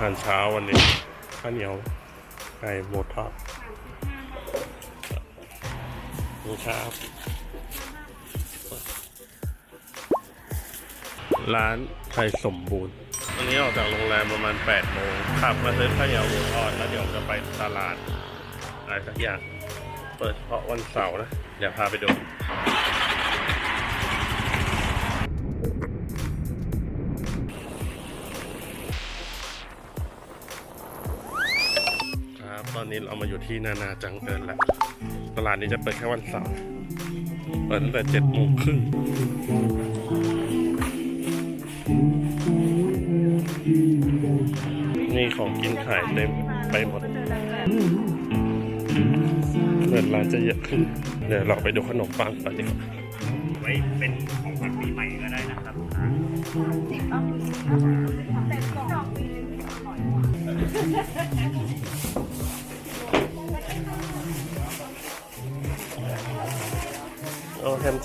หารเช้าวันนี้ข้าวเหนียวไก่หมูทอดนี่ครับ ร้านไทยสมบูรณ์วันนี้ออกจากโรงแรมประมาณ8โมงขับมาซื้อข้าวเหนียวหมูทอดแล้วเดี๋ยวจะไปตลาดอะไรสักอย่าง เปิดเฉพาะวันเสาร์นะ เดี๋ยวพาไปดู นนี้เรามาอยู่ที่นานาจังเกินแล้วตลาดนี้จะเปิดแค่วันเสาร์เปิดตั้งแต่เจ็ดโมงครึ่งนี่ของกินขายเต็มไปหมดเปิดร้านจะเยอะขึ้น เดี๋ยวเราไปดูขนมปังก่อนดีกว่าไว้เป็นของขวัญปีใหม่ก็ได้นะครับเอาแฮม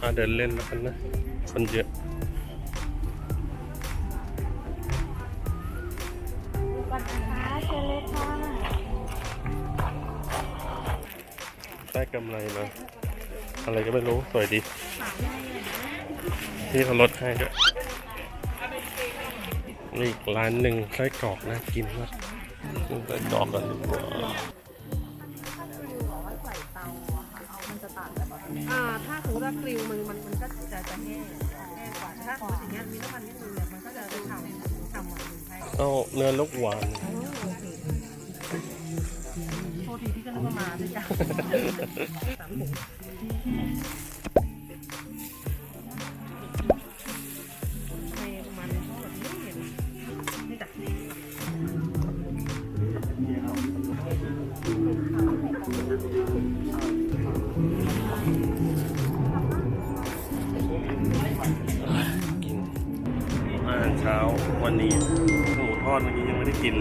มาเดินเล่นแล้วกันนะ คนเยอะได้กำไรมา อะไรก็ไม่รู้ สวยดีที่เขาลดให้ด้วยนี่อีกร้านหนึ่งไส้กรอกน่ากินมากไส้กรอกกันดีกว่า ว่ากริลมันมันมันก็จะจะแห้งแห้งกว่าถ้าสมมติอย่างเงี้ยมีน้ำมันนิดนึงเนี่ยมันก็จะไปทำทำเหมือนให้เอาเนื้อลูกหวาน โทษทีที่ก็นึกว่ามาด้วยจ้ะสามถุง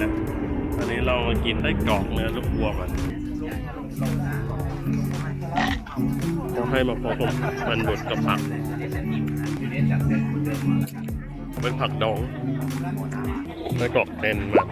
นะอันนี้เรามากินไส้กรอกเนื้อลูกวัวกันเขาให้มาพร้อมมันบดกับผัก เป็นผักดองไส้กรอกเต็นมาก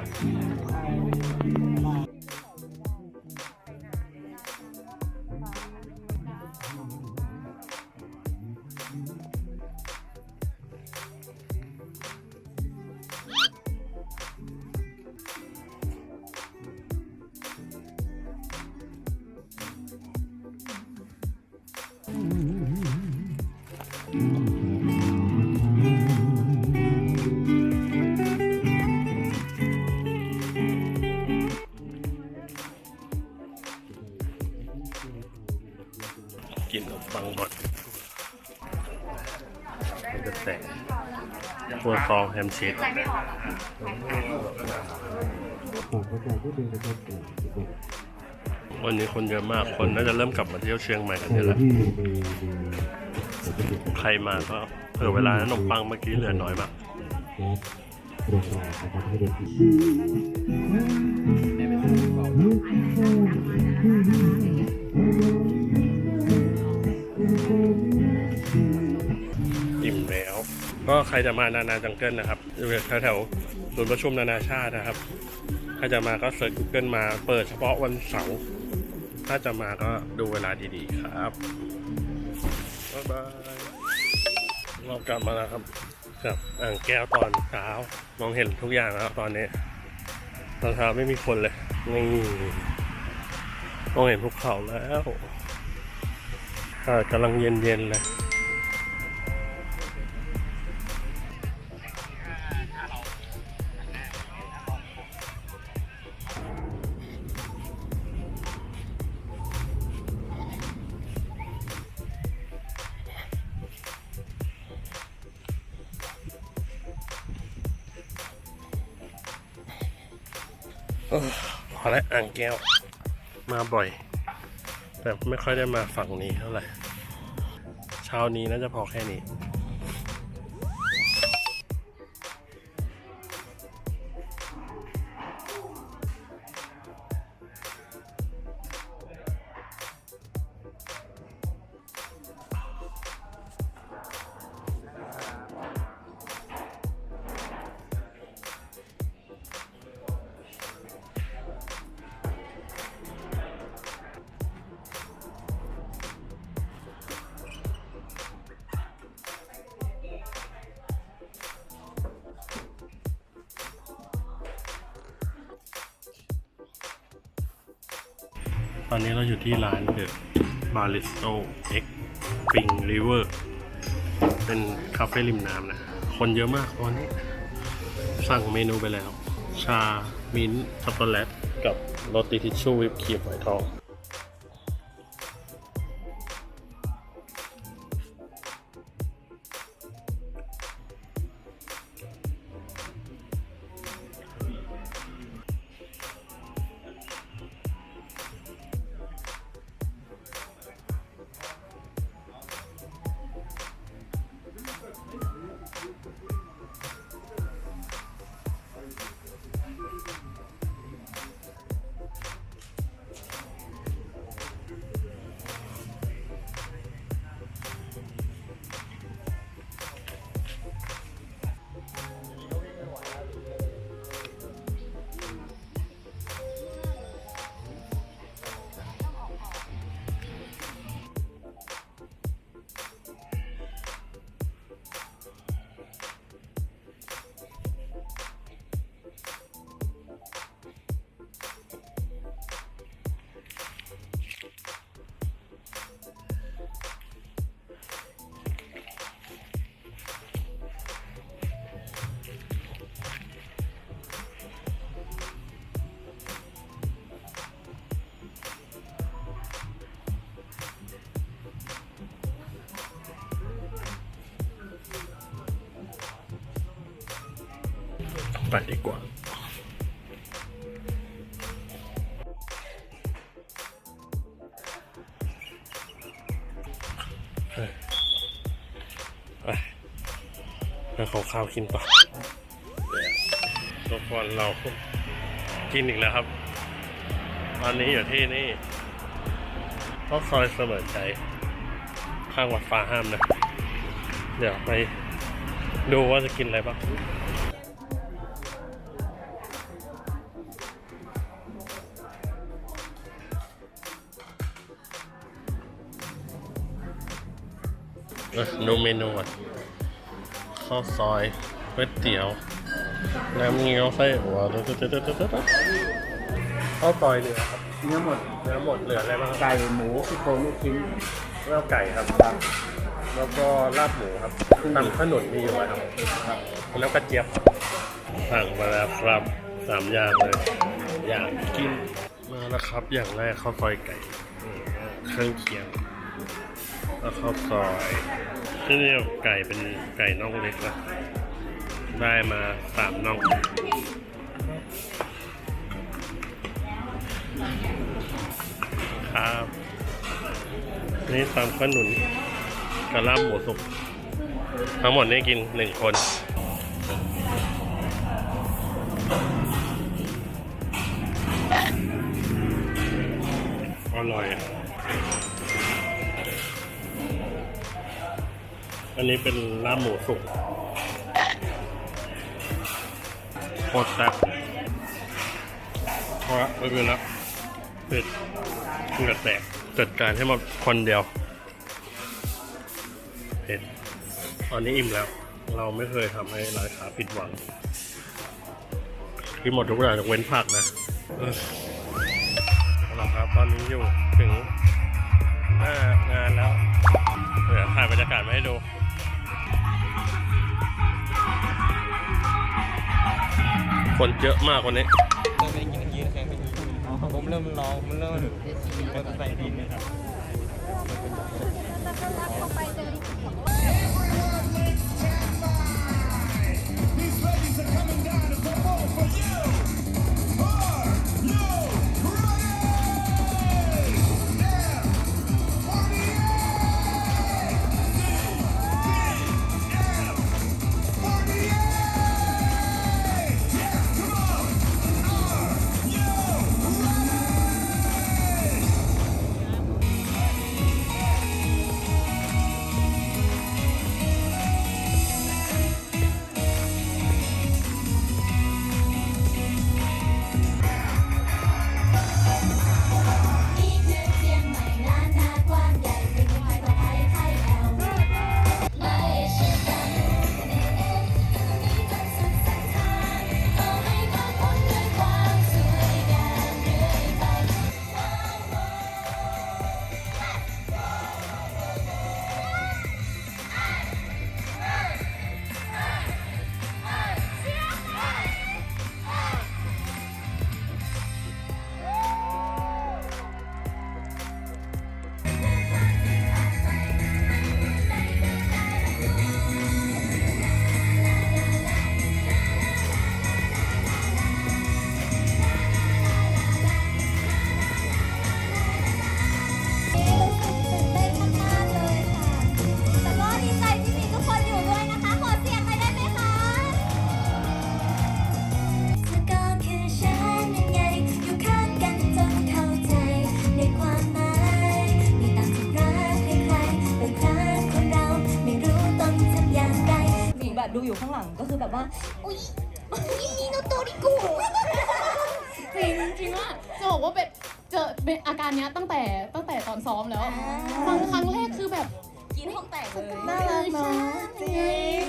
ตัวซองแฮมชีสวันนี้คนเยอะมาก คนน่าจะเริ่มกลับมาเที่ยวเชียงใหม่กันนี่แหละใครมาก็เผื่อเวลาขนมปังเมื่อกี้เหลือน้อยมากอิ่มแล้ว ก็ใครจะมานานาจังเกิลนะครับอยู่แถวๆศูนย์ประชุมนานาชาตินะครับ ใครจะมาก็เสิร์ช Google มาเปิดเฉพาะวันเสาร์ถ้าจะมาก็ดูเวลาดีๆครับบ๊ายบายเรากลับมาแล้วครับกับอ่างแก้วตอนเช้ามองเห็นทุกอย่างแล้วตอนนี้ตอนเช้าไม่มีคนเลยนี่มองเห็นภูเขาแล้วอากาศกำลังเย็นๆเลย แก้ว มาบ่อย แต่ไม่ค่อยได้มาฝั่งนี้เท่าไหร่ เช้านี้น่าจะพอแค่นี้ อนนี้เราอยู่ที่ร้านเดอะบาริสโตเอ็กปิงริเวอร์เป็นคาเฟ่ริมน้ำนะ คนเยอะมากตอนนี้ สั่งเมนูไปแล้ว ชา มิ้นช็อกโกแลต กับโรตีทิชชู่วิปครีมฝอยทอง ไปดีกว่าเฮ้ยไปไปขอข้าวกินต่อทุกคนเรากินอีกแล้วครับ ตอนนี้อยู่ที่นี่ก็ซอยเสมอใจ ข้างวัดฟ้าห้ามนะ เดี๋ยวไปดูว่าจะกินอะไรบ้าง ดูเมนูอะข้าวซอยก๋วยเตี๋ยว น้ำเงี้ยวไส้หัวข้าวซอยเนื้อครับเนื้อหมดเนื้อหมดเหลืออะไรบ้างครับไก่หมูซี่โครงลูกชิ้นแล้วไก่ครับแล้วก็ลาบหมูครับตำขนุนมีอยู่ไหมครับครับ แล้วกระเจี๊ยบสั่งมาแล้วครับสามอย่างเลย อยากกินมาแล้วครับ อย่างแรกข้าวซอยไก่เครื่องเคียง แล้วข้าวซอยที่นี่ไก่เป็นไก่น่องเล็กนะได้มาสามน่องครับนี่ตามขนุนกระลาบหมูสุกทั้งหมดนี่กินหนึ่งคน นนี้เป็นลาบหมูสุกโคตรแซ่บพอละไม่เป็นแล้วเผ็ดเหงื่อแตกจัดการให้หมดคนเดียวเผ็ดตอนนี้อิ่มแล้ว เราไม่เคยทำให้ร้านค้าผิดหวังที่หมดทุกอย่างยกเว้นผักนะเอาละครับตอนนี้อยู่ถึงหน้างานแล้ว เดี๋ยวถ่ายบรรยากาศมาให้ดู คนเยอะมากวันนี้เริ่มเป็นยืนยืนแข่งเป็นยืนผมเริ่มร้องผมเริ่มเริ่มใส่ดินนะครับเอุ้ยอุ้ยนี่โนโตริโกจริงจริงว่าจะบอกว่าเป็นเจอเป็นอาการเนี้ยตั้งแต่ตั้งแต่ตอนซ้อมแล้วฟังครั้งแรกคือแบบกินห้องแตกเลยน่ารักเนาะจริง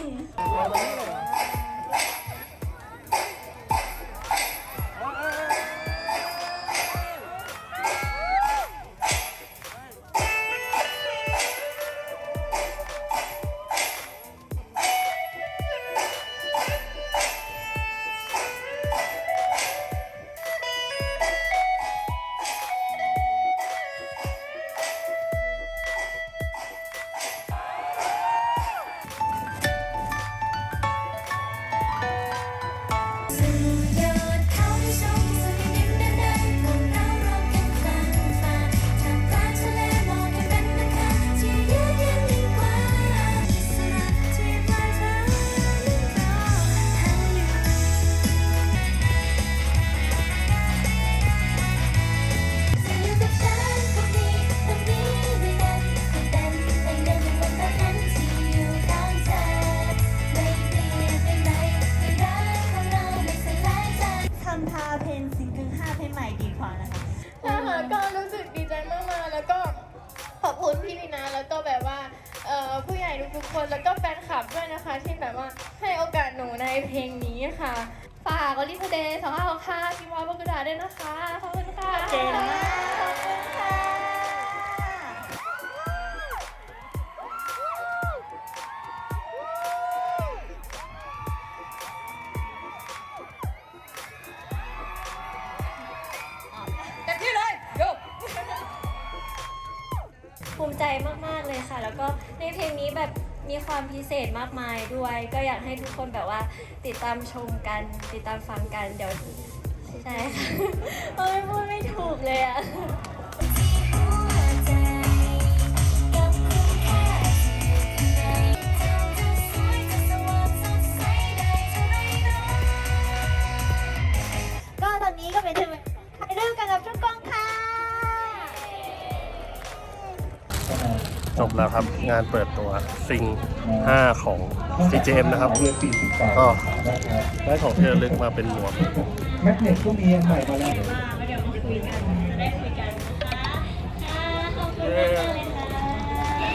ดาษด้วยนะคะ ขอบคุณค่ะเจ๋งมาก ขอบคุณค่ะ เต็มที่เลยโยภูมิใจมาก ๆ เลยค่ะ แล้วก็ในเพลงนี้แบบมีความพิเศษมากมายด้วย ก็อยากให้ทุกคนแบบว่าติดตามชมกัน ติดตามฟังกัน เดี๋ยว ใช่ค่ะเอ้ยพูดไม่ถูกเลยอะที่หัวใจกับคุณค่าที่อยู่ข้างในเธอจะสวยจะสว่างสดใสได้เท่าไรเนาะก็ตอนนี้ก็เป็นเทอมถ่ายรูปกันกับทุกกองค่ะ จบแล้วครับงานเปิดตัวซิง5ของ CJM นะครับ ก็ได้ของเที่ระลึกมาเป็นหมวก แมกเนตก็มีอันใหม่มาแล้ว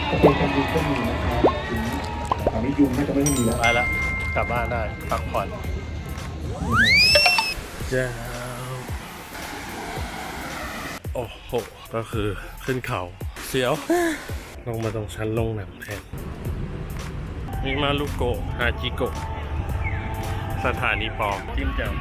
โอเคกันยุงก็มีนะครับถึงตอนนี้ยุงน่าจะไม่มีแล้ว ไปแล้วกลับบ้านได้พักผ่อนจ้าวโอ้โห ก็คือขึ้นเขาเสียว ลงมาตรงชั้นลงหนังแทนมีมาลูโกะฮาจิโกะสถานีปอจิ้มแจ่ว